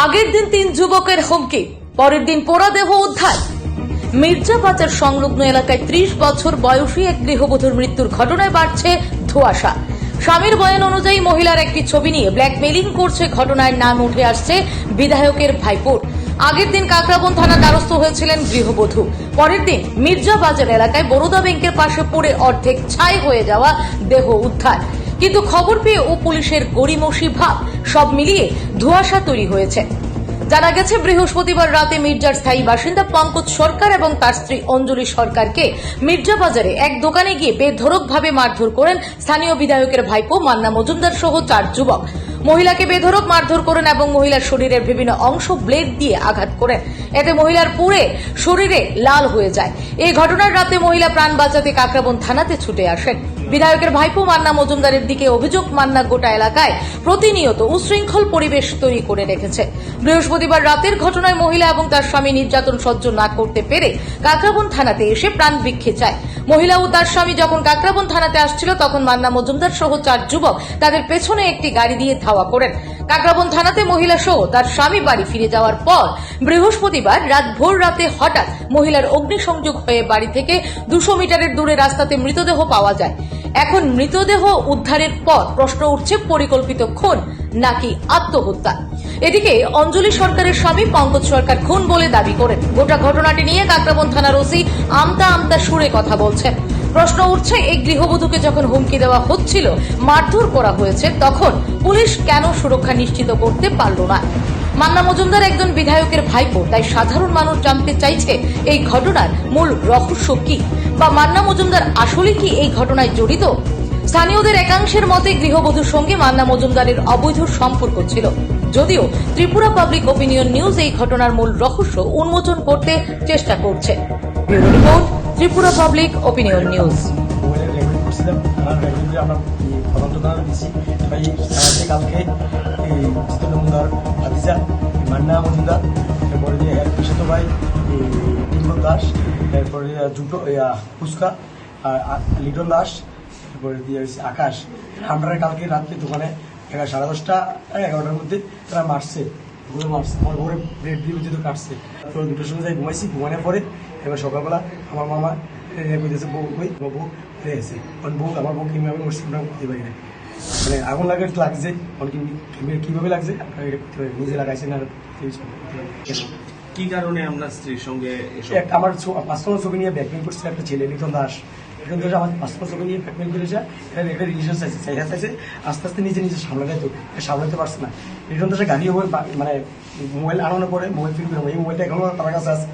আগের দিন তিন যুবকের হুমকি, পরের দিন পোড়া দেহ উদ্ধার মির্জাবাজার সংলগ্ন এলাকায় ত্রিশ বছর বয়সী এক গৃহবধূর মৃত্যুর ঘটনায় বাড়ছে ধোঁয়াশা। স্বামীর বয়ান অনুযায়ী মহিলার একটি ছবি নিয়ে ব্ল্যাকমেলিং করছে ঘটনায় নাম উঠে আসছে বিধায়কের ভাইপোর। আগের দিন কাকরাবন থানা দ্বারস্থ হয়েছিলেন গৃহবধূ। পরের দিন মির্জাবাজার এলাকায় বরোদা ব্যাংকের পাশে পড়ে অর্ধেক ছাই হয়ে যাওয়া দেহ উদ্ধার। কিন্তু খবর পেয়ে ও পুলিশের গড়িমসি ভাব সব মিলিয়ে ধোঁয়াশা তৈরি হয়েছে। জানা গেছে, বৃহস্পতিবার রাতে মির্জার স্থায়ী বাসিন্দা পঙ্কজ সরকার এবং তার স্ত্রী অঞ্জলি সরকারকে মির্জা বাজারে এক দোকানে গিয়ে বেধড়কভাবে মারধর করেন স্থানীয় বিধায়কের ভাইপো মান্না মজুমদার সহ চার যুবক। মহিলাকে বেধড়ক, মারধর করেন এবং মহিলার শরীরের বিভিন্ন অংশ ব্লেড দিয়ে আঘাত করেন। এতে মহিলার পুড়ে শরীরে লাল হয়ে যায়। এই ঘটনার রাতে মহিলা প্রাণ বাঁচাতে কাকরাবন থানাতে ছুটে আসেন। বিধায়কের ভাইপো মান্না মজুমদারের দিকে অভিযোগ, মান্না গোটা এলাকায় প্রতিনিয়ত উশৃঙ্খল পরিবেশ তৈরি করে রেখেছে। বৃহস্পতিবার রাতের ঘটনায় মহিলা এবং তার স্বামী নির্যাতন সহ্য না করতে পেরে কাকরাবন থানাতে এসে প্রাণ ভিক্ষে চায়। মহিলা ও তার স্বামী যখন কাকরাবন থানাতে আসছিল, তখন মান্না মজুমদার সহ চার যুবক তাদের পেছনে একটি গাড়ি দিয়ে ধাওয়া করেন। কাকরাবন থানাতে মহিলা সহ তার স্বামী বাড়ি ফিরে যাওয়ার পর বৃহস্পতিবার রাত ভোর রাতে হঠাৎ মহিলার অগ্নিসংযোগ হয়ে বাড়ি থেকে দুশো মিটারের দূরে রাস্তাতে মৃতদেহ পাওয়া যায়। এখন মৃতদেহ উদ্ধারের পর প্রশ্ন উঠছে পরিকল্পিত খুন নাকি আত্মহত্যা। এদিকে অঞ্জলি সরকারের স্বামী পঙ্কজ সরকার খুন বলে দাবি করেন। গোটা ঘটনাটি নিয়ে কাকরাবন থানার ওসি আমতা আমতা সুরে কথা বলছেন। প্রশ্ন উঠছে, এই গৃহবধূকে যখন হুমকি দেওয়া হচ্ছিল, মারধর করা হয়েছে, তখন পুলিশ কেন সুরক্ষা নিশ্চিত করতে পারল না? মান্না মজুমদার একজন বিধায়কের ভাইপো, তাই সাধারণ মানুষ জানতে চাইছে এই ঘটনার মূল রহস্য কি। বা মান্না মজুমদার আসলে কি এই ঘটনায় জড়িত? স্থানীয়দের একাংশের মতে গৃহবধূর সঙ্গে মান্না মজুমদারের অবৈধ সম্পর্ক ছিল। যদিও ত্রিপুরা পাবলিক ওপিনিয়ন নিউজ এই ঘটনার মূল রহস্য উন্মোচন করতে চেষ্টা করছে। Tripura public opinion news. আমার তদন্ত কালকে এই মজুমদার ভাতিজা মান্না মজুমদার তারপরে যে পিসত ভাই টিম্বর দাস তারপরে জুটো ফুচকা লিটন দাস তারপরে দিয়ে হচ্ছে আকাশ আমরা কালকে রাত্রে দোকানে এগারো সাড়ে দশটা এগারোটার মধ্যে তারা মারছে ঘুরে মারছে আমার ঘরে ব্রেড দিয়ে ভিতরে কাটছে তো দুটোর সময় যাই ঘুমাইছি ঘুমানোর পরে এবার সকালবেলা আমার মামা বউ কই বউ কারণ বউ আমার বউ কীভাবে মরছে ওটা বুঝতে পারি না মানে আগুন লাগে লাগছে আমার কি- কি- কীভাবে লাগছে? আপনার এটা করতে পারি নিজে লাগাইছে না কি কারণে আপনার স্ত্রীর সঙ্গে আমার ছ- ছবি নিয়ে ব্যাকমেল করছিল একটা ছেলে লিটন দাস। আমার ছবি নিয়ে ব্যাকমেল করেছে। এটা একটা রিলেশন চাইছে চাইছে চাইছে আস্তে আস্তে নিজে নিজে সামলাতে তো সামলাতে পারছে না। দাসের গাড়ি হয়ে মানে মোবাইল আনানোর পরে মোবাইল ফিল করে এই মোবাইলটা এখনও তার কাছে আছে।